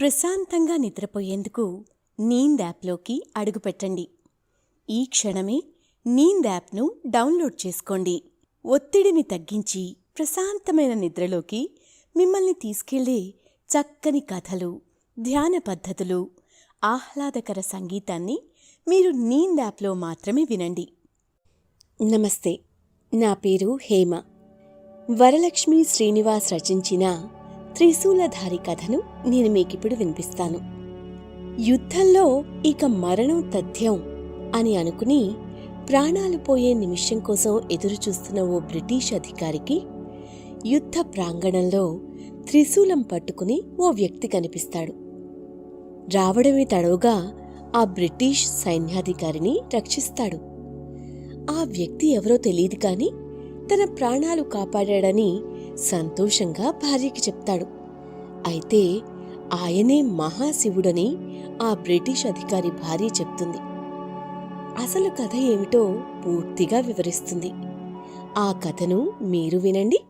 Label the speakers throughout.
Speaker 1: ప్రశాంతంగా నిద్రపోయేందుకు నీంద్ యాప్లోకి అడుగుపెట్టండి ఈ క్షణమే నీంద్ యాప్ను డౌన్లోడ్ చేసుకోండి. ఒత్తిడిని తగ్గించి ప్రశాంతమైన నిద్రలోకి మిమ్మల్ని తీసుకెళ్ళే చక్కని కథలు ధ్యాన పద్ధతులు ఆహ్లాదకర సంగీతాన్ని మీరు నీంద్ యాప్లో మాత్రమే వినండి. నమస్తే నా పేరు హేమ. వరలక్ష్మి శ్రీనివాస్ రచించిన త్రిశూలధారి కథను నేను మీకిప్పుడు వినిపిస్తాను. యుద్ధంలో ఇక మరణం తథ్యం అని అనుకుని ప్రాణాలు పోయే నిమిషం కోసం ఎదురుచూస్తున్న ఓ బ్రిటిష్ అధికారికి యుద్ధ ప్రాంగణంలో త్రిశూలం పట్టుకుని ఓ వ్యక్తి కనిపిస్తాడు. రావడమే తడవుగా ఆ బ్రిటిష్ సైన్యాధికారిని రక్షిస్తాడు. ఆ వ్యక్తి ఎవరో తెలియదు కాని తన ప్రాణాలు కాపాడాడని సంతోషంగా భార్యకి చెప్తాడు. అయితే ఆయనే మహాశివుడని ఆ బ్రిటిష్ అధికారి భార్య చెప్తుంది. అసలు కథ ఏమిటో పూర్తిగా వివరిస్తుంది. ఆ కథను మీరు వినండి.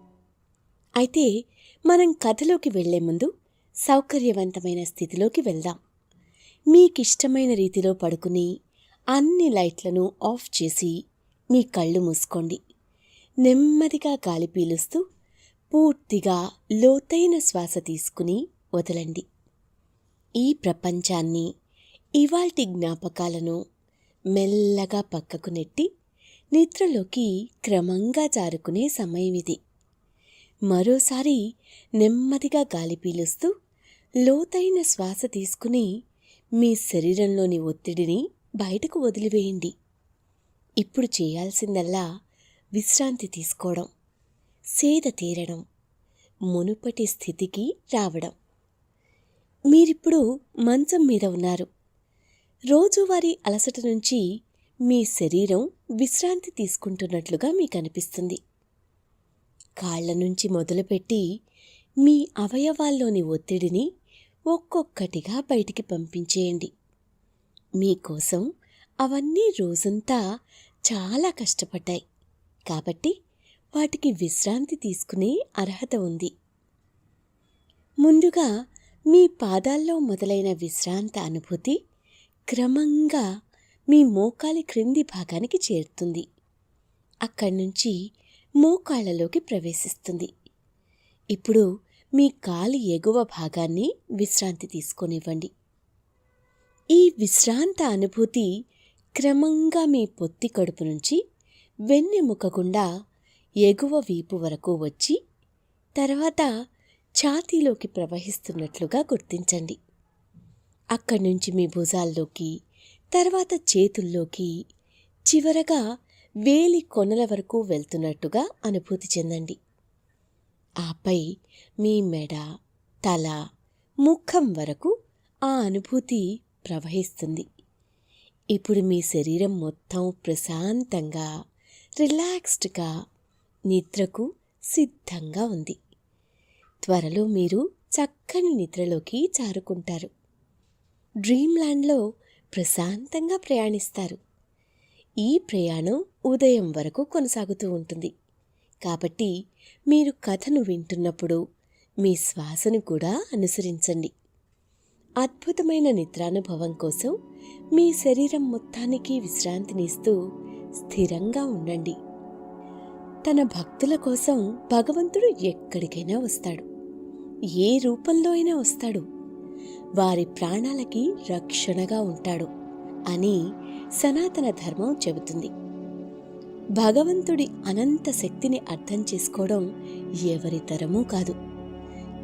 Speaker 1: అయితే మనం కథలోకి వెళ్ళే ముందు సౌకర్యవంతమైన స్థితిలోకి వెళ్దాం. మీకిష్టమైన రీతిలో పడుకుని అన్ని లైట్లను ఆఫ్ చేసి మీ కళ్ళు మూసుకోండి. నెమ్మదిగా గాలి పీలుస్తూ పూర్తిగా లోతైన శ్వాస తీసుకుని వదలండి. ఈ ప్రపంచాన్ని ఇవాల్టి జ్ఞాపకాలను మెల్లగా పక్కకు నెట్టి నిద్రలోకి క్రమంగా జారుకునే సమయం ఇది. మరోసారి నెమ్మదిగా గాలి పీలుస్తూ లోతైన శ్వాస తీసుకుని మీ శరీరంలోని ఒత్తిడిని బయటకు వదిలివేయండి. ఇప్పుడు చేయాల్సిందల్లా విశ్రాంతి తీసుకోవడం. సేద తీరడం మునుపటి స్థితికి రావడం. మీరిప్పుడు మంచం మీద ఉన్నారు. రోజువారీ అలసట నుంచి మీ శరీరం విశ్రాంతి తీసుకుంటున్నట్లుగా మీకు అనిపిస్తుంది కాళ్ళ నుంచి మొదలుపెట్టి మీ అవయవాల్లోని ఒత్తిడిని ఒక్కొక్కటిగా బయటికి పంపించేయండి. మీకోసం అవన్నీ రోజంతా చాలా కష్టపడ్డాయి. కాబట్టి వాటికి విశ్రాంతి తీసుకునే అర్హత ఉంది. ముందుగా మీ పాదాల్లో మొదలైన విశ్రాంత అనుభూతి క్రమంగా మీ మోకాలి క్రింది భాగానికి చేరుతుంది. అక్కడి నుంచి మోకాళ్ళలోకి ప్రవేశిస్తుంది. ఇప్పుడు మీ కాలి ఎగువ భాగాన్ని విశ్రాంతి తీసుకొనివ్వండి. ఈ విశ్రాంత అనుభూతి క్రమంగా మీ పొత్తి కడుపు నుంచి వెన్నెముక గుండా ఎగువ వీపు వరకు వచ్చి తర్వాత ఛాతీలోకి ప్రవహిస్తున్నట్లుగా గుర్తించండి. అక్కడి నుంచి మీ భుజాల్లోకి తర్వాత చేతుల్లోకి చివరగా వేలి కొనల వరకు వెళ్తున్నట్టుగా అనుభూతి చెందండి. ఆపై మీ మెడ తల ముఖం వరకు ఆ అనుభూతి ప్రవహిస్తుంది. ఇప్పుడు మీ శరీరం మొత్తం ప్రశాంతంగా రిలాక్స్డ్గా నిద్రకు సిద్ధంగా ఉంది. త్వరలో మీరు చక్కని నిద్రలోకి జారుకుంటారు డ్రీమ్ల్యాండ్లో ప్రశాంతంగా ప్రయాణిస్తారు. ఈ ప్రయాణం ఉదయం వరకు కొనసాగుతూ ఉంటుంది. కాబట్టి మీరు కథను వింటున్నప్పుడు మీ శ్వాసను కూడా అనుసరించండి. అద్భుతమైన నిద్రానుభవం కోసం మీ శరీరం మొత్తానికి విశ్రాంతినిస్తూ స్థిరంగా ఉండండి. తన భక్తుల కోసం భగవంతుడు ఎక్కడికైనా వస్తాడు. ఏ రూపంలో అయినా వస్తాడు. వారి ప్రాణాలకి రక్షణగా ఉంటాడు అని సనాతన ధర్మం చెబుతుంది. భగవంతుడి అనంత శక్తిని అర్థం చేసుకోవడం ఎవరి తరమూ కాదు.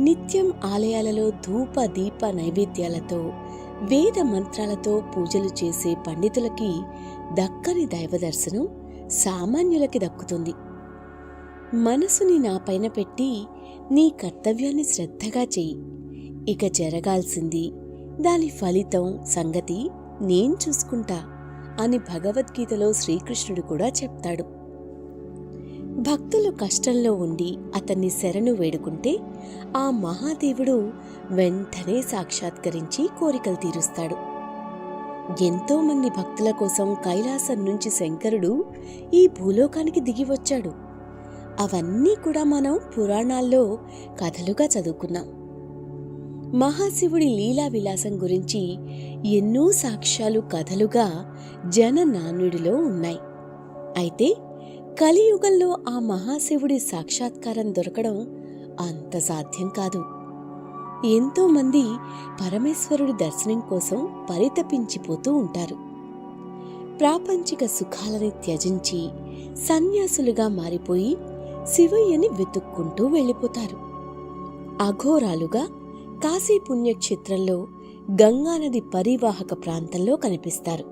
Speaker 1: నిత్యం ఆలయాలలో ధూప దీప నైవేద్యాలతో వేద మంత్రాలతో పూజలు చేసే పండితులకి దక్కని దైవ దర్శనం సామాన్యులకి దక్కుతుంది. మనసుని నా పైన పెట్టి నీ కర్తవ్యాన్ని శ్రద్ధగా చెయ్యి ఇక జరగాల్సింది దాని ఫలితం సంగతి నేను చూసుకుంటా అని భగవద్గీతలో శ్రీకృష్ణుడు కూడా చెప్తాడు. భక్తులు కష్టంలో ఉండి అతన్ని శరణు వేడుకుంటే ఆ మహాదేవుడు వెంటనే సాక్షాత్కరించి కోరికలు తీరుస్తాడు. ఎంతోమంది భక్తుల కోసం కైలాసం నుంచి శంకరుడు ఈ భూలోకానికి దిగి వచ్చాడు. అవన్నీ కూడా మనం పురాణాల్లో కథలుగా చదువుకున్నాం. మహాశివుడి లీలా విలాసం గురించి ఎన్నో సాక్ష్యాలు కథలుగా జన నానుడిలో ఉన్నాయి. అయితే కలియుగంలో ఆ మహాశివుడి సాక్షాత్కారం దొరకడం అంత సాధ్యం కాదు. ఎంతోమంది పరమేశ్వరుడి దర్శనం కోసం పరితపించిపోతూ ఉంటారు. ప్రాపంచిక సుఖాలని త్యజించి సన్యాసులుగా మారిపోయి శివయ్యని వెతుక్కుంటూ వెళ్ళిపోతారు. అఘోరాలుగా కాశీ పుణ్యక్షేత్రంలో గంగానది పరివాహక ప్రాంతంలో కనిపిస్తారు.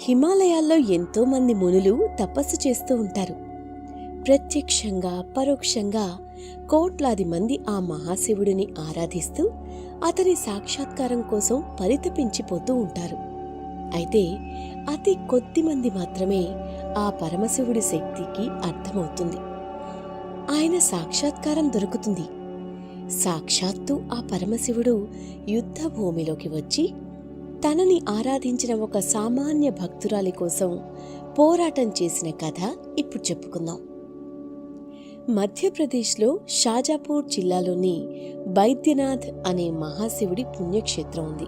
Speaker 1: హిమాలయాల్లో ఎంతో మంది మునులు తపస్సు చేస్తూ ఉంటారు. ప్రత్యక్షంగా పరోక్షంగా కోట్లాది మంది ఆ మహాశివుడిని ఆరాధిస్తూ అతని సాక్షాత్కారం కోసం పరితపించిపోతూ ఉంటారు. అయితే అతి కొద్ది మంది మాత్రమే ఆ పరమశివుడి శక్తికి అర్థమవుతుంది. ఆయన సాక్షాత్కారం దొరుకుతుంది. సాక్షాత్తు ఆ పరమశివుడు యుద్ధ భూమిలోకి వచ్చి తనని ఆరాధించిన ఒక సామాన్య భక్తురాలి కోసం పోరాటం చేసిన కథ ఇప్పుడు చెప్పుకుందాం. మధ్యప్రదేశ్లో షాజాపూర్ జిల్లాలోని బైద్యనాథ్ అనే మహాశివుడి పుణ్యక్షేత్రం ఉంది.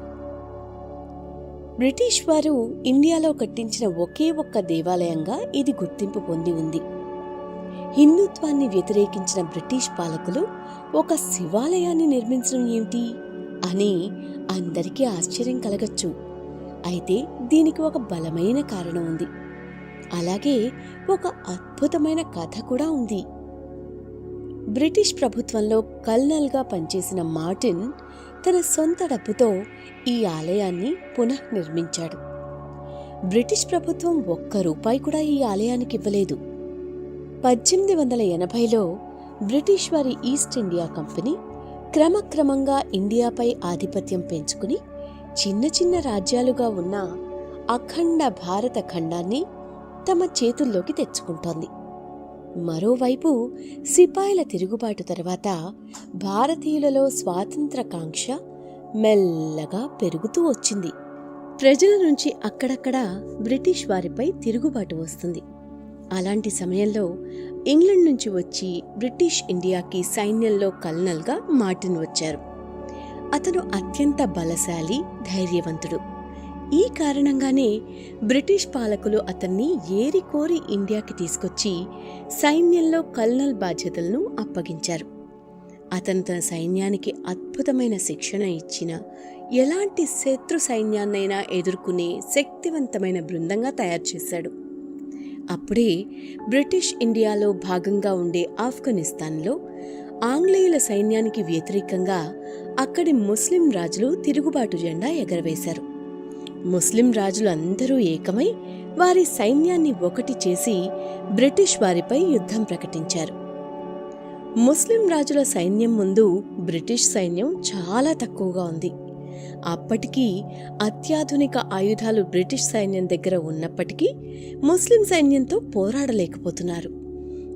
Speaker 1: బ్రిటిష్ వారు ఇండియాలో కట్టించిన ఒకే ఒక్క దేవాలయంగా ఇది గుర్తింపు పొంది ఉంది. హిందుత్వాన్ని వ్యతిరేకించిన బ్రిటిష్ పాలకులు ఒక శివాలయాన్ని నిర్మించడం ఏమిటి అని అందరికీ ఆశ్చర్యం కలగచ్చు. అయితే దీనికి ఒక బలమైన కారణం ఉంది. అలాగే ఒక అద్భుతమైన కథ కూడా ఉంది. బ్రిటిష్ ప్రభుత్వంలో కల్నల్గా పనిచేసిన మార్టిన్ తన సొంత డబ్బుతో ఈ ఆలయాన్ని పునఃనిర్మించాడు. బ్రిటిష్ ప్రభుత్వం ఒక్క రూపాయి కూడా ఈ ఆలయానికి ఇవ్వలేదు. పద్దెనిమిది వందల ఎనభైలో బ్రిటిష్ వారి ఈస్ట్ ఇండియా కంపెనీ క్రమక్రమంగా ఇండియాపై ఆధిపత్యం పెంచుకుని చిన్న చిన్న రాజ్యాలుగా ఉన్న అఖండ భారత ఖండాన్ని తమ చేతుల్లోకి తెచ్చుకుంటోంది. మరోవైపు సిపాయిల తిరుగుబాటు తర్వాత భారతీయులలో స్వాతంత్ర కాంక్ష మెల్లగా పెరుగుతూ వచ్చింది. ప్రజల నుంచి అక్కడక్కడ బ్రిటిష్ వారిపై తిరుగుబాటు వస్తుంది. అలాంటి సమయంలో ఇంగ్లండ్ నుంచి వచ్చి బ్రిటిష్ ఇండియాకి సైన్యంలో కల్నల్గా మార్టిన్ వచ్చారు. అతను అత్యంత బలశాలి ధైర్యవంతుడు. ఈ కారణంగానే బ్రిటిష్ పాలకులు అతన్ని ఏరికోరి ఇండియాకి తీసుకొచ్చి సైన్యంలో కల్నల్ బాధ్యతలను అప్పగించారు. అతను తన సైన్యానికి అద్భుతమైన శిక్షణ ఇచ్చిన ఎలాంటి శత్రు సైన్యాన్నైనా ఎదుర్కొనే శక్తివంతమైన బృందంగా తయారు చేశాడు. అప్పుడే బ్రిటిష్ ఇండియాలో భాగంగా ఉండే ఆఫ్ఘనిస్తాన్లో ఆంగ్లేయుల సైన్యానికి వ్యతిరేకంగా అక్కడి ముస్లిం రాజులు తిరుగుబాటు జెండా ఎగరవేశారు. ముస్లిం రాజులు అందరూ ఏకమై వారి సైన్యాన్ని ఒకటి చేసి బ్రిటిష్ వారిపై యుద్ధం ప్రకటించారు. ముస్లిం రాజుల సైన్యం ముందు బ్రిటిష్ సైన్యం చాలా తక్కువగా ఉంది. అప్పటికీ అత్యాధునిక ఆయుధాలు బ్రిటిష్ సైన్యం దగ్గర ఉన్నప్పటికీ ముస్లిం సైన్యంతో పోరాడలేకపోతున్నారు.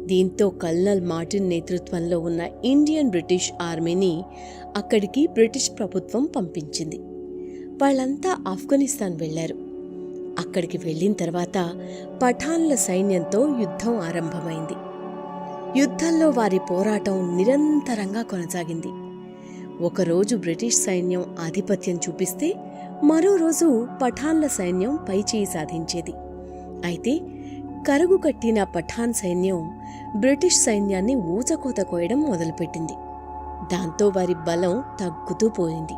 Speaker 1: దీంతో కల్నల్ మార్టిన్ నేతృత్వంలో ఉన్న ఇండియన్ బ్రిటిష్ ఆర్మీని అక్కడికి బ్రిటిష్ ప్రభుత్వం పంపించింది. వాళ్ళంతా ఆఫ్ఘనిస్తాన్ వెళ్ళారు అక్కడికి వెళ్ళిన తర్వాత పఠాన్ల సైన్యంతో యుద్ధం ఆరంభమైంది. యుద్ధంలో వారి పోరాటం నిరంతరంగా కొనసాగింది. ఒకరోజు బ్రిటిష్ సైన్యం ఆధిపత్యం చూపిస్తే మరో రోజు పఠాన్ల సైన్యం పైచేయి సాధించేది. అయితే కరుగు కట్టిన పఠాన్ సైన్యం బ్రిటిష్ సైన్యాన్ని ఊచకోత కోయడం మొదలుపెట్టింది. దాంతో వారి బలం తగ్గుతూ పోయింది.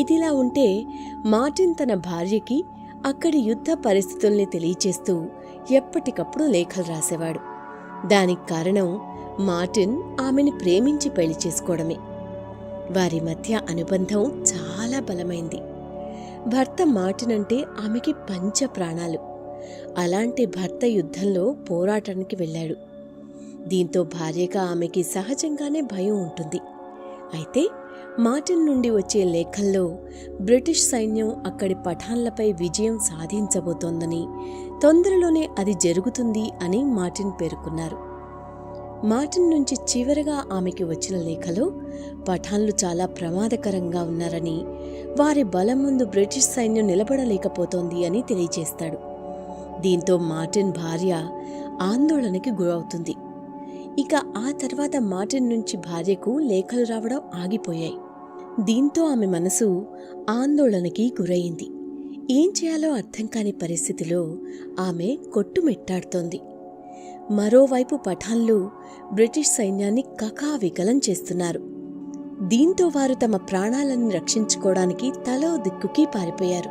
Speaker 1: ఇదిలా ఉంటే మార్టిన్ తన భార్యకి అక్కడి యుద్ధ పరిస్థితుల్ని తెలియచేస్తూ ఎప్పటికప్పుడు లేఖలు రాసేవాడు. దానికి కారణం మార్టిన్ ఆమెని ప్రేమించి పెళ్ళి చేసుకోవడమే. వారి మధ్య అనుబంధం చాలా బలమైంది. భర్త మాటినంటే ఆమెకి పంచ ప్రాణాలు. అలాంటి భర్త యుద్ధంలో పోరాటానికి వెళ్ళాడు. దీంతో భార్యగా ఆమెకి సహజంగానే భయం ఉంటుంది. అయితే మార్టిన్ నుండి వచ్చే లేఖల్లో బ్రిటిష్ సైన్యం అక్కడి పఠాన్లపై విజయం సాధించబోతోందని తొందరలోనే అది జరుగుతుంది అని మార్టిన్ పేర్కొన్నారు. మార్టిన్ నుంచి చివరగా ఆమెకి వచ్చిన లేఖలో పఠాన్లు చాలా ప్రమాదకరంగా ఉన్నారని వారి బలం ముందు బ్రిటిష్ సైన్యం నిలబడలేకపోతోంది అని తెలియజేస్తాడు. దీంతో మార్టిన్ భార్య ఆందోళనకి గురవుతుంది. ఇక ఆ తర్వాత మార్టిన్ నుంచి భార్యకు లేఖలు రావడం ఆగిపోయాయి. దీంతో ఆమె మనసు ఆందోళనకి గురయింది ఏం చేయాలో అర్థం కాని పరిస్థితిలో ఆమె కొట్టుమిట్టాడుతోంది. మరోవైపు పఠాన్లు బ్రిటిష్ సైన్యాన్ని కకావికలం చేస్తున్నారు. దీంతో వారు తమ ప్రాణాలను రక్షించుకోవడానికి తలో దిక్కుకి పారిపోయారు.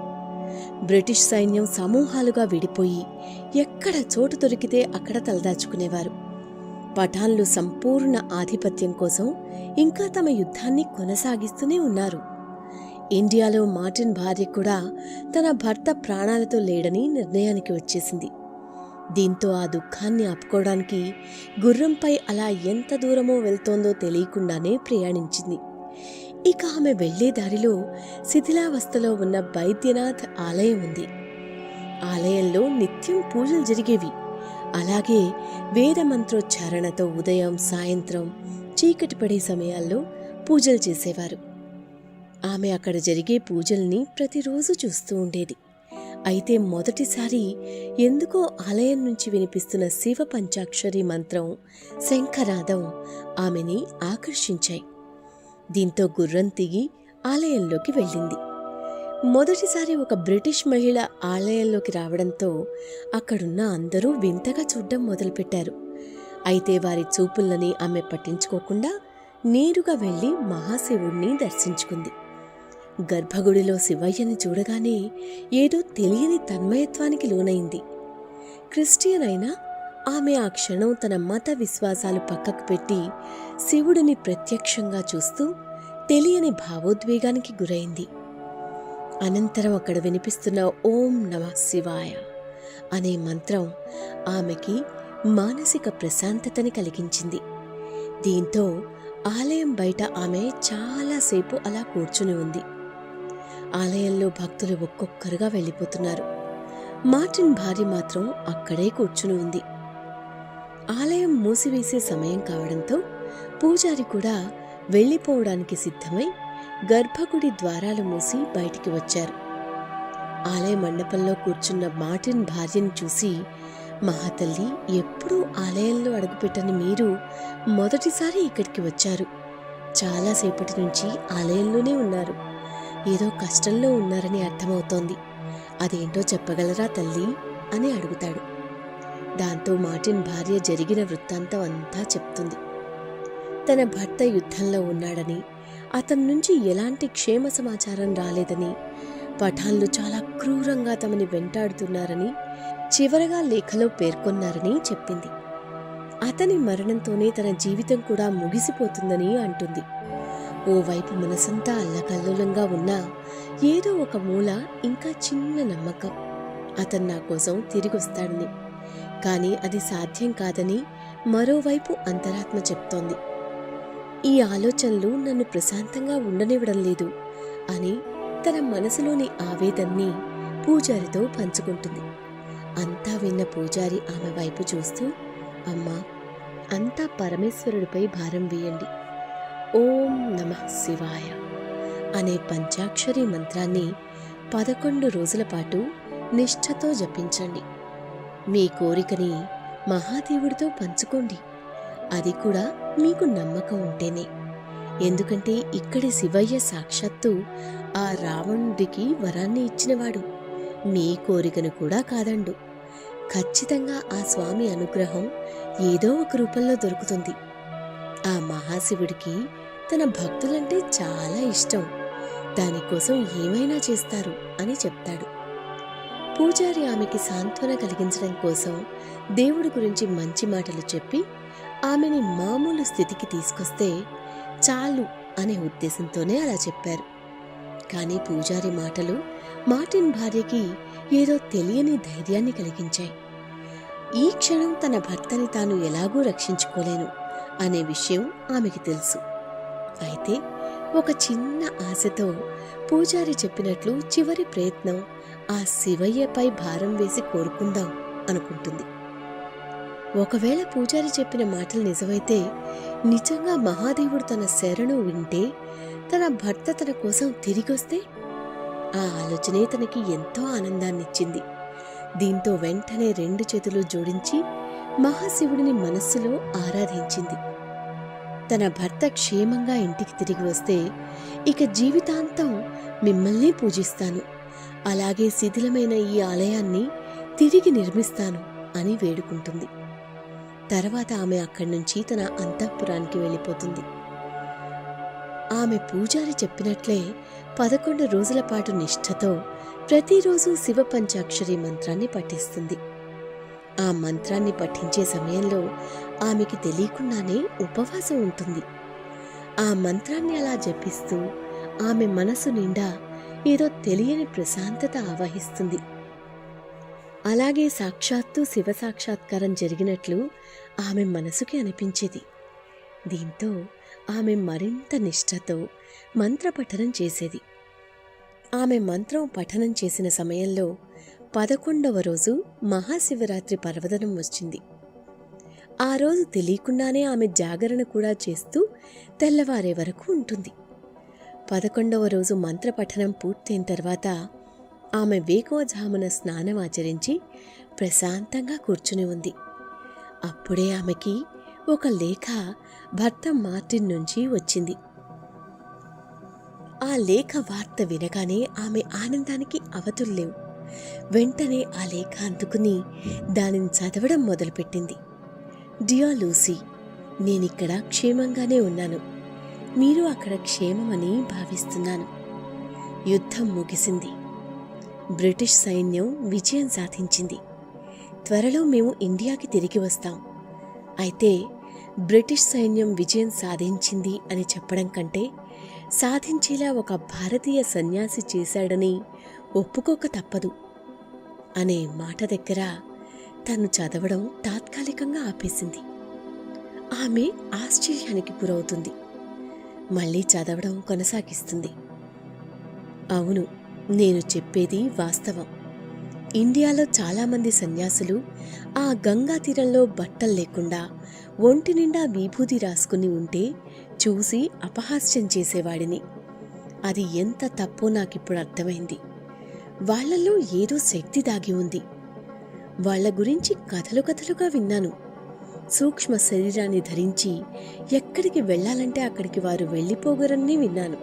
Speaker 1: బ్రిటిష్ సైన్యం సమూహాలుగా విడిపోయి ఎక్కడ చోటు దొరికితే అక్కడ తలదాచుకునేవారు. పఠాన్లు సంపూర్ణ ఆధిపత్యం కోసం ఇంకా తమ యుద్ధాన్ని కొనసాగిస్తూనే ఉన్నారు. ఇండియాలో మార్టిన్ భార్య కూడా తన భర్త ప్రాణాలతో లేడని నిర్ణయానికి వచ్చేసింది. దీంతో ఆ దుఃఖాన్ని ఆపుకోవడానికి గుర్రంపై అలా ఎంత దూరమో వెళ్తోందో తెలియకుండానే ప్రయాణించింది. ఇక ఆమె వెళ్ళే దారిలో శిథిలావస్థలో ఉన్న బైద్యనాథ్ ఆలయం ఉంది. ఆలయంలో నిత్యం పూజలు జరిగేవి. అలాగే వేదమంత్రోచ్చారణతో ఉదయం సాయంత్రం చీకటి పడే సమయాల్లో పూజలు చేసేవారు. ఆమె అక్కడ జరిగే పూజల్ని ప్రతిరోజు చూస్తూ ఉండేది. అయితే మొదటిసారి ఎందుకో ఆలయం నుంచి వినిపిస్తున్న శివ పంచాక్షరి మంత్రం శంఖనాదం ఆమెని ఆకర్షించాయి. దీంతో గుర్రం తిగి ఆలయంలోకి వెళ్ళింది. మొదటిసారి ఒక బ్రిటిష్ మహిళ ఆలయంలోకి రావడంతో అక్కడున్న అందరూ వింతగా చూడ్డం మొదలుపెట్టారు. అయితే వారి చూపులని ఆమె పట్టించుకోకుండా నేరుగా వెళ్ళి మహాశివుణ్ణి దర్శించుకుంది. గర్భగుడిలో శివయ్యని చూడగానే ఏదో తెలియని తన్మయత్వానికి లోనైంది. క్రిస్టియన్ అయినా ఆమె ఆ క్షణం తన మత విశ్వాసాలు పక్కకు పెట్టి శివుడిని ప్రత్యక్షంగా చూస్తూ తెలియని భావోద్వేగానికి గురైంది. అనంతరం అక్కడ వినిపిస్తున్న ఓం నమ శివాయ అనే మంత్రం ఆమెకి మానసిక ప్రశాంతతని కలిగించింది. దీంతో ఆలయం బయట ఆమె చాలాసేపు అలా కూర్చుని ఉంది. ఆలయంలో భక్తులు ఒక్కొక్కరుగా వెళ్ళిపోతున్నారు. మార్టిన్ భార్య మాత్రం అక్కడే కూర్చుని ఉంది. ఆలయం మూసివేసే సమయం కావడంతో పూజారి కూడా వెళ్ళిపోవడానికి సిద్ధమై గర్భగుడి ద్వారాలు మూసి బయటికి వచ్చారు. ఆలయ మండపంలో కూర్చున్న మార్టిన్ భార్యను చూసి మహాతల్లి ఎప్పుడూ ఆలయంలో అడుగుపెట్టని మీరు మొదటిసారి ఇక్కడికి వచ్చారు. చాలాసేపటి నుంచి ఆలయంలోనే ఉన్నారు. ఏదో కష్టంలో ఉన్నారని అర్థమవుతోంది. అదేంటో చెప్పగలరా తల్లి? అని అడుగుతాడు. దాంతో మార్టిన్ భార్య జరిగిన వృత్తాంతం అంతా చెప్తుంది. తన భర్త యుద్ధంలో ఉన్నాడని అతని నుంచి ఎలాంటి క్షేమ సమాచారం రాలేదని పఠాన్లు చాలా క్రూరంగా తమని వెంటాడుతున్నారని చివరగా లేఖలో పేర్కొన్నారని చెప్పింది. అతని మరణంతోనే తన జీవితం కూడా ముగిసిపోతుందని అంటుంది. ఓవైపు మనసంతా అల్లకల్లోలంగా ఉన్నా ఏదో ఒక మూల ఇంకా చిన్న నమ్మకం. అతను నా కోసం తిరిగొస్తాడని కానీ అది సాధ్యం కాదని మరోవైపు అంతరాత్మ చెప్తోంది. ఈ ఆలోచనలు నన్ను ప్రశాంతంగా ఉండనివ్వడం లేదు అని తన మనసులోని ఆవేదన్ని పూజారితో పంచుకుంటుంది. అంతా విన్న పూజారి ఆమె వైపు చూస్తూ అమ్మా అంతా పరమేశ్వరుడిపై భారం వేయండి. ఓం నమ శివాయ అనే పంచాక్షరి మంత్రాన్ని పదకొండు రోజుల పాటు నిష్ఠతో జపించండి. మీ కోరికని మహాదేవుడితో పంచుకోండి. అది కూడా మీకు నమ్మకం ఉంటేనే. ఎందుకంటే ఇక్కడి శివయ్య సాక్షాత్తు ఆ రావణుడికి వరాన్ని ఇచ్చినవాడు. మీ కోరికను కూడా కాదండు. ఖచ్చితంగా ఆ స్వామి అనుగ్రహం ఏదో ఒక రూపంలో దొరుకుతుంది. ఆ మహాశివుడికి తన భక్తులంటే చాలా ఇష్టం. దానికోసం ఏమైనా చేస్తారు అని చెప్తాడు. పూజారి ఆమెకి సాంత్వన కలిగించడం కోసం దేవుడి గురించి మంచి మాటలు చెప్పి ఆమెని మామూలు స్థితికి తీసుకొస్తే చాలు అనే ఉద్దేశంతోనే అలా చెప్పారు. కానీ పూజారి మాటలు మార్టిన్ భార్యకి ఏదో తెలియని ధైర్యాన్ని కలిగించాయి. ఈ క్షణం తన భర్తని తాను ఎలాగూ రక్షించుకోలేను. అనే విషయం ఆమెకి తెలుసు. అయితే ఒక చిన్న ఆశతో పూజారి చెప్పినట్లు చివరి ప్రయత్నం ఆ శివయ్యపై భారం వేసి కోరుకుందాం అనుకుంటుంది. ఒకవేళ పూజారి చెప్పిన మాటలు నిజమైతే నిజంగా మహాదేవుడు తన శరణు వింటే తన భర్త తన కోసం తిరిగొస్తే? ఆ ఆలోచనే తనకి ఎంతో ఆనందాన్నిచ్చింది. దీంతో వెంటనే రెండు చేతులు జోడించి మహాశివుడిని మనస్సులో ఆరాధించింది. తన భర్త క్షేమంగా ఇంటికి తిరిగి వస్తే ఇక జీవితాంతం మిమ్మల్నే పూజిస్తాను. అలాగే శిథిలమైన ఈ ఆలయాన్ని తిరిగి నిర్మిస్తాను అని వేడుకుంటుంది. తర్వాత ఆమె అక్కడి నుంచి తన అంతఃపురానికి వెళ్ళిపోతుంది. ఆమె పూజారి చెప్పినట్లే పదకొండు రోజుల పాటు నిష్ఠతో ప్రతిరోజు శివ పంచాక్షరి మంత్రాన్ని పఠిస్తుంది. ఆ మంత్రాన్ని పఠించే సమయంలో ఆమెకి తెలియకుండానే ఉపవాసం ఉంటుంది. ఆ మంత్రాన్ని అలా జపిస్తూ ఆమె మనసు నిండా ఏదో తెలియని ప్రశాంతత ఆవహిస్తుంది. అలాగే సాక్షాత్తు శివ సాక్షాత్కారం జరిగినట్లు ఆమె మనసుకి అనిపించేది. దీంతో ఆమె మరింత నిష్ఠతో మంత్రపఠనం చేసేది. ఆమె మంత్రం పఠనం చేసిన సమయంలో పదకొండవ రోజు మహాశివరాత్రి పర్వదనం వచ్చింది. ఆ రోజు తెలియకుండానే ఆమె జాగరణ కూడా చేస్తూ తెల్లవారే వరకు ఉంటుంది. పదకొండవ రోజు మంత్రపఠనం పూర్తయిన తర్వాత ఆమె వేకోజామున స్నానం ఆచరించి ప్రశాంతంగా కూర్చుని ఉంది. అప్పుడే ఆమెకి ఒక లేఖ భర్త మార్టిన్ నుంచి వచ్చింది. ఆ లేఖ వార్త వినగానే ఆమె ఆనందానికి అవతుల్లేవు వెంటనే ఆ లేఖ అందుకుని దానిని చదవడం మొదలుపెట్టింది. డియా లూసీ నేనిక్కడ క్షేమంగానే ఉన్నాను. మీరు అక్కడ క్షేమమని భావిస్తున్నాను. యుద్ధం ముగిసింది. బ్రిటిష్ సైన్యం విజయం సాధించింది. త్వరలో మేము ఇండియాకి తిరిగి వస్తాం. అయితే బ్రిటిష్ సైన్యం విజయం సాధించింది అని చెప్పడం కంటే సాధించేలా ఒక భారతీయ సన్యాసి చేశాడని ఒప్పుకోక తప్పదు. అనే మాట దగ్గర తను చదవడం తాత్కాలికంగా ఆపేసింది. ఆమె ఆశ్చర్యానికి గురవుతుంది. మళ్ళీ చదవడం కొనసాగిస్తుంది. అవును నేను చెప్పేది వాస్తవం. ఇండియాలో చాలామంది సన్యాసులు ఆ గంగా తీరంలో బట్టలు లేకుండా ఒంటి నిండా విభూది రాసుకుని ఉంటే చూసి అపహాస్యం చేసేవాడిని. అది ఎంత తప్పో నాకిప్పుడు అర్థమైంది. వాళ్ళలో ఏదో శక్తి దాగి ఉంది. వాళ్ళ గురించి కథలు కథలుగా విన్నాను. సూక్ష్మ శరీరాన్ని ధరించి ఎక్కడికి వెళ్ళాలంటే అక్కడికి వారు వెళ్ళిపోగరని విన్నాను.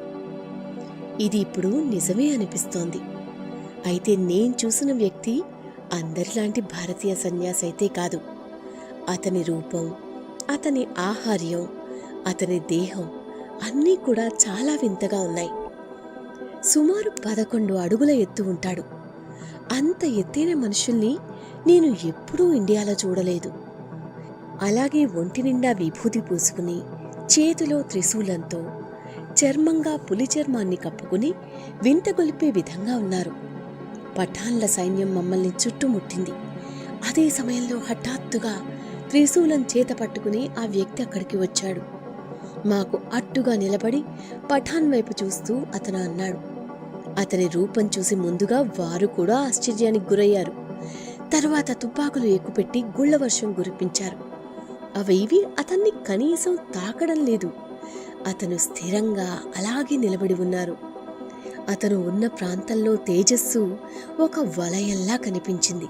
Speaker 1: ఇది ఇప్పుడు నిజమే అనిపిస్తోంది. అయితే నేను చూసిన వ్యక్తి అందరిలాంటి భారతీయ సన్యాసి అయితే కాదు. అతని రూపం అతని ఆహార్యం అతని దేహం అన్నీ కూడా చాలా వింతగా ఉన్నాయి. సుమారు పదకొండు అడుగుల ఎత్తు ఉంటాడు. అంత ఎత్తైన మనుషుల్ని నేను ఎప్పుడూ ఇండియాలో చూడలేదు. అలాగే ఒంటి నిండా విభూతి పూసుకుని చేతిలో త్రిశూలంతో చర్మంగా పులి చర్మాన్ని కప్పుకుని వింతగొలిపే విధంగా ఉన్నారు. పఠాన్ల సైన్యం మమ్మల్ని చుట్టుముట్టింది. అదే సమయంలో హఠాత్తుగా త్రిశూలం చేత పట్టుకుని ఆ వ్యక్తి అక్కడికి వచ్చాడు. మాకు అట్టుగా నిలబడి పఠాన్ వైపు చూస్తూ అతను అన్నాడు అతని రూపం చూసి ముందుగా వారు కూడా ఆశ్చర్యానికి గురయ్యారు. తర్వాత తుపాకులు ఎక్కుపెట్టి గుళ్ళవర్షం కురిపించారు. అవేవి అతన్ని కనీసం తాకడం లేదు. అతను స్థిరంగా అలాగే నిలబడి ఉన్నారు. అతను ఉన్న ప్రాంతంలో తేజస్సు ఒక వలయంలా కనిపించింది.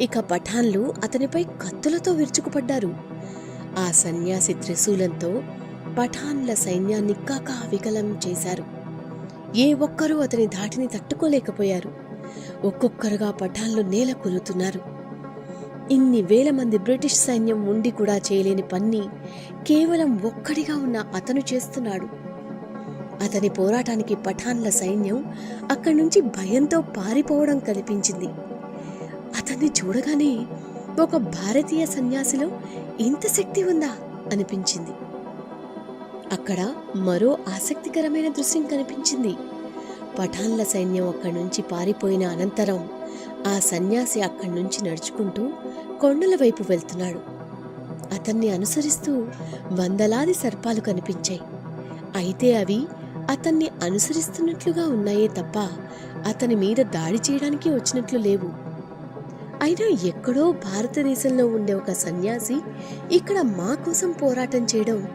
Speaker 1: ఇక పఠాన్లు అతనిపై కత్తులతో విరుచుకుపడ్డారు. ఆ సన్యాసి త్రిశూలంతో పఠాన్ల సైన్యాన్ని కకావికలం చేశారు. ఏ ఒక్కరూ అతని ధాటిని తట్టుకోలేకపోయారు. ఒక్కొక్కరుగా పఠాన్లు నేల కొలుతున్నారు ఇన్ని వేల మంది బ్రిటిష్ సైన్యం ఉండి కూడా చేయలేని పన్ని కేవలం ఒక్కడిగా ఉన్న అతను చేస్తున్నాడు. అతని పోరాటానికి పఠాన్ల సైన్యం అక్కడి నుంచి భయంతో పారిపోవడం కనిపించింది. అతన్ని చూడగానే ఒక భారతీయ సన్యాసిలో ఇంత శక్తి ఉందా? అనిపించింది. అక్కడ మరో ఆసక్తికరమైన దృశ్యం కనిపించింది. పఠాన్ల సైన్యం అక్కడి నుంచి పారిపోయిన అనంతరం ఆ సన్యాసి అక్కడి నుంచి నడుచుకుంటూ కొండల వైపు వెళ్తున్నాడు. అతన్ని అనుసరిస్తూ వందలాది సర్పాలు కనిపించాయి. అయితే అవి అతన్ని అనుసరిస్తున్నట్లుగా ఉన్నాయే తప్ప అతని మీద దాడి చేయడానికి వచ్చినట్లు లేవు. అయినా ఎక్కడో భారతదేశంలో ఉండే ఒక సన్యాసి ఇక్కడ మా కోసం పోరాటం చేయడం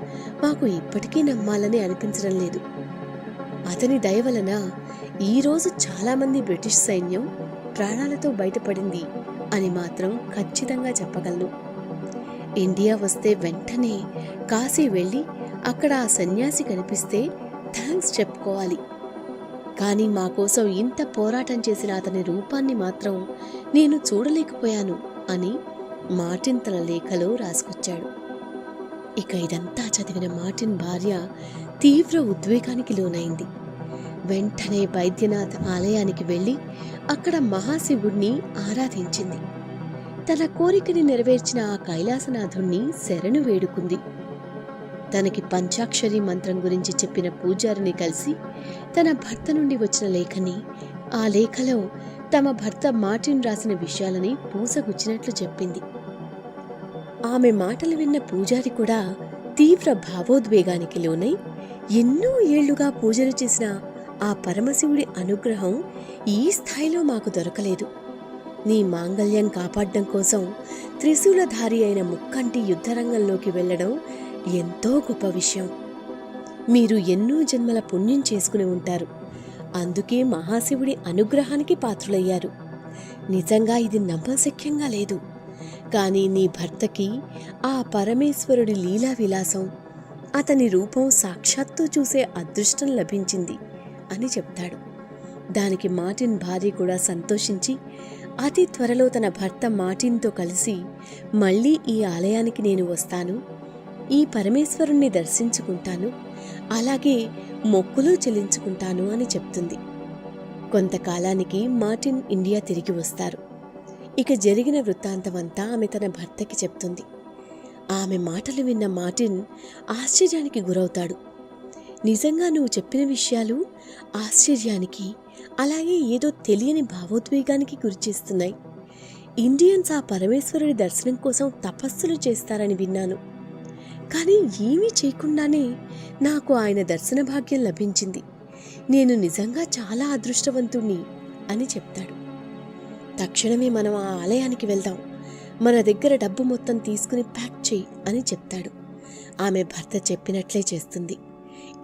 Speaker 1: మాకు ఇప్పటికీ నమ్మాలని అనిపించడం లేదు. అతని దయ వలన ఈరోజు చాలామంది బ్రిటిష్ సైన్యం ప్రాణాలతో బయటపడింది అని మాత్రం ఖచ్చితంగా చెప్పగలను. ఇండియా వస్తే వెంటనే కాశీ వెళ్ళి అక్కడ ఆ సన్యాసి కనిపిస్తే థ్యాంక్స్ థ్యాంక్స్ చెప్పుకోవాలి. కానీ మా కోసం ఇంత పోరాటం చేసిన అతని రూపాన్ని మాత్రం నేను చూడలేకపోయాను అని మార్టిన్ తన లేఖలో రాసుకొచ్చాడు. ఇక ఇదంతా చదివిన మార్టిన్ భార్య తీవ్ర ఉద్వేగానికి లోనైంది. వెంటనే వైద్యనాథ్ ఆలయానికి వెళ్ళి అక్కడ మహాశివుణ్ణి ఆరాధించింది. తన కోరికని నెరవేర్చిన ఆ కైలాసనాథుణ్ణి శరణు వేడుకుంది. తనకి పంచాక్షరి మంత్రం గురించి చెప్పిన పూజారిని కలిసి తన భర్త నుండి వచ్చిన లేఖని ఆ లేఖలో తమ భర్త మార్టిన్ రాసిన విషయాలని పూసగుచ్చినట్లు చెప్పింది. ఆమె మాటలు విన్న పూజారి కూడా తీవ్ర భావోద్వేగానికి లోనై ఎన్నో ఏళ్ళుగా పూజలు చేసిన ఆ పరమశివుడి అనుగ్రహం ఈ స్థాయిలో మాకు దొరకలేదు. నీ మాంగల్యం కాపాడడం కోసం త్రిశూలధారి అయిన ముక్కంటి యుద్ధరంగంలోకి వెళ్ళడం ఎంతో గొప్ప విషయం. మీరు ఎన్నో జన్మల పుణ్యం చేసుకుని ఉంటారు. అందుకే మహాశివుడి అనుగ్రహానికి పాత్రులయ్యారు. నిజంగా ఇది నమ్మశక్యంగా లేదు. కానీ నీ భర్తకి ఆ పరమేశ్వరుడి లీలా విలాసం అతని రూపం సాక్షాత్తు చూసే అదృష్టం లభించింది అని చెప్తాడు. దానికి మార్టిన్ భార్య కూడా సంతోషించి అతి త్వరలో తన భర్త మార్టిన్తో కలిసి మళ్ళీ ఈ ఆలయానికి నేను వస్తాను ఈ పరమేశ్వరుణ్ణి దర్శించుకుంటాను. అలాగే మొక్కులు చెల్లించుకుంటాను అని చెప్తుంది. కొంతకాలానికి మార్టిన్ ఇండియా తిరిగి వస్తారు. ఇక జరిగిన వృత్తాంతమంతా ఆమె తన భర్తకి చెప్తుంది. ఆమె మాటలు విన్న మార్టిన్ ఆశ్చర్యానికి గురవుతాడు. నిజంగా నువ్వు చెప్పిన విషయాలు ఆశ్చర్యానికి అలాగే ఏదో తెలియని భావోద్వేగానికి గురిచేస్తున్నాయి. ఇండియన్స్ ఆ పరమేశ్వరుడి దర్శనం కోసం తపస్సులు చేస్తారని విన్నాను. కానీ ఏమీ చేయకుండానే నాకు ఆయన దర్శన భాగ్యం లభించింది. నేను నిజంగా చాలా అదృష్టవంతుణ్ణి అని చెప్తాడు. తక్షణమే మనం ఆ ఆలయానికి వెళ్దాం. మన దగ్గర డబ్బు మొత్తం తీసుకుని ప్యాక్ చేయి అని చెప్తాడు. ఆమె భర్త చెప్పినట్లే చేస్తుంది.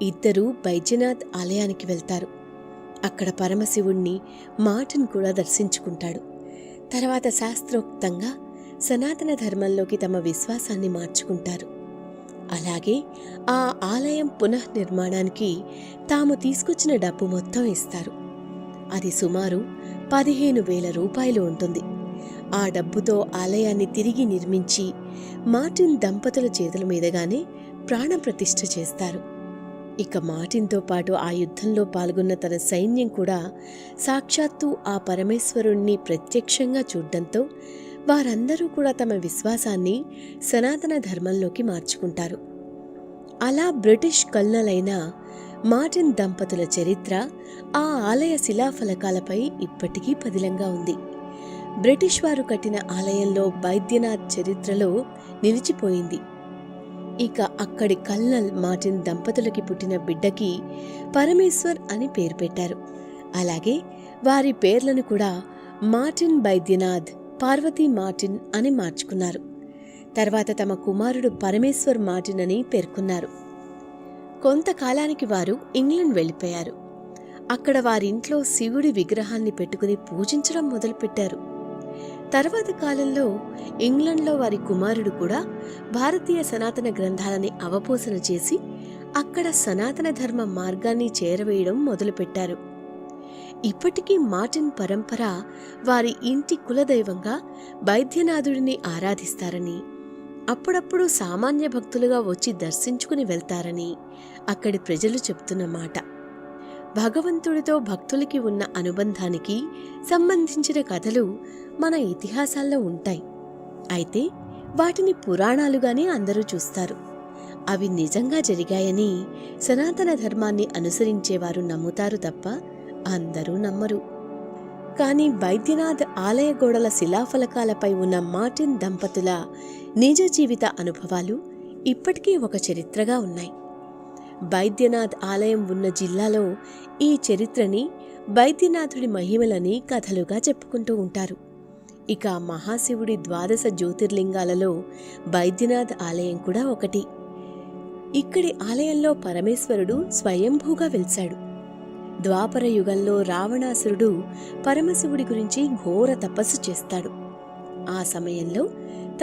Speaker 1: ఇద్దరూ బైద్యనాథ్ ఆలయానికి వెళ్తారు. అక్కడ పరమశివుణ్ణి మార్టిన్ కూడా దర్శించుకుంటాడు. తర్వాత శాస్త్రోక్తంగా సనాతన ధర్మంలోకి తమ విశ్వాసాన్ని మార్చుకుంటారు. అలాగే ఆ ఆలయం పునఃనిర్మాణానికి తాము తీసుకొచ్చిన డబ్బు మొత్తం ఇస్తారు. అది సుమారు పదిహేను వేల రూపాయలు ఉంటుంది. ఆ డబ్బుతో ఆలయాన్ని తిరిగి నిర్మించి మార్టిన్ దంపతుల చేతుల మీదగానే ప్రాణప్రతిష్ఠ చేస్తారు. ఇక మార్టిన్తో పాటు ఆ యుద్ధంలో పాల్గొన్న తన సైన్యం కూడా సాక్షాత్తు ఆ పరమేశ్వరుణ్ణి ప్రత్యక్షంగా చూడ్డంతో వారందరూ కూడా తమ విశ్వాసాన్ని సనాతన ధర్మంలోకి మార్చుకుంటారు. అలా బ్రిటిష్ కల్నలైన మార్టిన్ దంపతుల చరిత్ర ఆ ఆలయ శిలాఫలకాలపై ఇప్పటికీ పదిలంగా ఉంది. బ్రిటిష్ వారు కట్టిన ఆలయంలో బైద్యనాథ్ చరిత్రలో నిలిచిపోయింది. ఇక అక్కడి కల్నల్ మార్టిన్ దంపతులకి పుట్టిన బిడ్డకి పరమేశ్వర్ అని పేరు పెట్టారు. అలాగే వారి పేర్లను కూడా మార్టిన్ బైద్యనాథ్ పార్వతీ మార్టిన్ అని మార్చుకున్నారు. తర్వాత తమ కుమారుడు పరమేశ్వర్ మార్టిన్ అని పేర్కొన్నారు. కొంతకాలానికి వారు ఇంగ్లండ్ వెళ్ళిపోయారు. అక్కడ వారింట్లో శివుడి విగ్రహాన్ని పెట్టుకుని పూజించడం మొదలుపెట్టారు. తర్వాత కాలంలో ఇంగ్లండ్లో వారి కుమారుడు కూడా భారతీయ సనాతన గ్రంథాలని అవపోసన చేసి అక్కడ సనాతన ధర్మ మార్గాన్ని చేరవేయడం మొదలుపెట్టారు. ఇప్పటికీ మార్టిన్ పరంపర వారి ఇంటి కులదైవంగా వైద్యనాథుడిని ఆరాధిస్తారని అప్పుడప్పుడు సామాన్య భక్తులుగా వచ్చి దర్శించుకుని వెళ్తారని అక్కడి ప్రజలు చెప్తున్న మాట. భగవంతుడితో భక్తులకి ఉన్న అనుబంధానికి సంబంధించిన కథలు మన ఇతిహాసాల్లో ఉంటాయి. అయితే వాటిని పురాణాలుగానే అందరూ చూస్తారు. అవి నిజంగా జరిగాయని సనాతన ధర్మాన్ని అనుసరించేవారు నమ్ముతారు తప్ప అందరూ నమ్మరు. కానీ వైద్యనాథ్ ఆలయ గోడల శిలాఫలకాలపై ఉన్న మార్టిన్ దంపతుల నిజ జీవిత అనుభవాలు ఇప్పటికీ ఒక చరిత్రగా ఉన్నాయి. వైద్యనాథ్ ఆలయం ఉన్న జిల్లాలో ఈ చరిత్రని వైద్యనాథుడి మహిమలని కథలుగా చెప్పుకుంటూ ఉంటారు. ఇక మహాశివుడి ద్వాదశ జ్యోతిర్లింగాలలో వైద్యనాథ్ ఆలయం కూడా ఒకటి. ఇక్కడి ఆలయంలో పరమేశ్వరుడు స్వయంభూగా వెలిశాడు. ద్వాపర యుగంలో రావణాసురుడు పరమశివుడి గురించి ఘోర తపస్సు చేస్తాడు. ఆ సమయంలో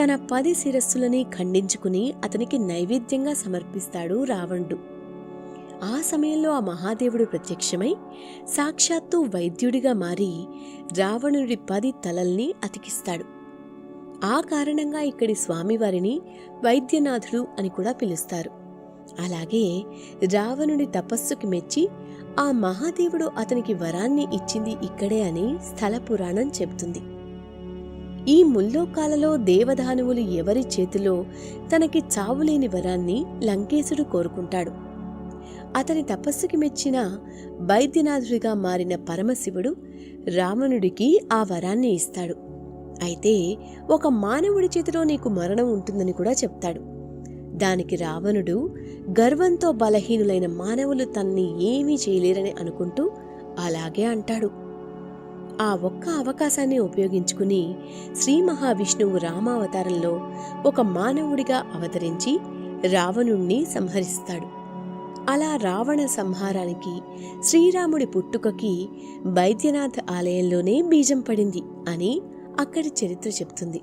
Speaker 1: తన పది శిరస్సులని ఖండించుకుని అతనికి నైవేద్యంగా సమర్పిస్తాడు రావణుడు. ఆ సమయంలో ఆ మహాదేవుడు ప్రత్యక్షమై సాక్షాత్తు వైద్యుడిగా మారి రావణుడి పది తలల్ని అతికిస్తాడు. ఆ కారణంగా ఇక్కడి స్వామివారిని వైద్యనాథుడు అని కూడా పిలుస్తారు. అలాగే రావణుడి తపస్సుకి మెచ్చి ఆ మహాదేవుడు అతనికి వరాన్ని ఇచ్చింది ఇక్కడే అని స్థల పురాణం చెబుతుంది. ఈ ముల్లోకాలలో దేవదానవులు ఎవరి చేతిలో తనకి చావులేని వరాన్ని లంకేశుడు కోరుకుంటాడు. అతని తపస్సుకి మెచ్చిన వైద్యనాథుడిగా మారిన పరమశివుడు రావణుడికి ఆ వరాన్ని ఇస్తాడు. అయితే ఒక మానవుడి చేతిలో నీకు మరణం ఉంటుందని కూడా చెప్తాడు. దానికి రావణుడు గర్వంతో బలహీనులైన మానవులు తన్ని ఏమీ చేయలేరని అనుకుంటూ అలాగే అంటాడు. ఆ ఒక్క అవకాశాన్ని ఉపయోగించుకుని శ్రీ మహావిష్ణువు రామావతారంలో ఒక మానవుడిగా అవతరించి రావణుణ్ణి సంహరిస్తాడు. అలా రావణ సంహారానికి శ్రీరాముడి పుట్టుకకి బైద్యనాథ్ ఆలయంలోనే బీజం పడింది అని అక్కడి చరిత్ర చెప్తుంది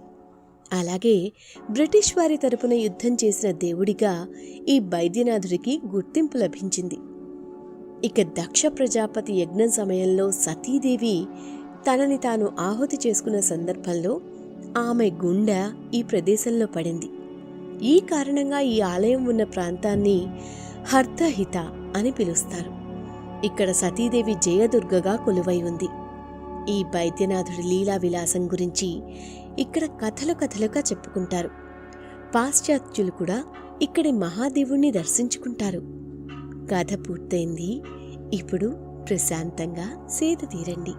Speaker 1: అలాగే బ్రిటిష్ వారి తరపున యుద్ధం చేసిన దేవుడిగా ఈ బైద్యనాథుడికి గుర్తింపు లభించింది. ఇక దక్ష ప్రజాపతి యజ్ఞం సమయంలో సతీదేవి తనని తాను ఆహుతి చేసుకున్న సందర్భంలో ఆమె గుండె ఈ ప్రదేశంలో పడింది. ఈ కారణంగా ఈ ఆలయం ఉన్న ప్రాంతాన్ని హర్తహిత అని పిలుస్తారు. ఇక్కడ సతీదేవి జయదుర్గగా కొలువై ఉంది. ఈ బైద్యనాథుడి లీలా విలాసం గురించి ఇక్కడ కథలు కథలుగా చెప్పుకుంటారు. పాశ్చాత్యులు కూడా ఇక్కడి మహాదేవుణ్ణి దర్శించుకుంటారు. కథ పూర్తయింది. ఇప్పుడు ప్రశాంతంగా సేద తీరండి.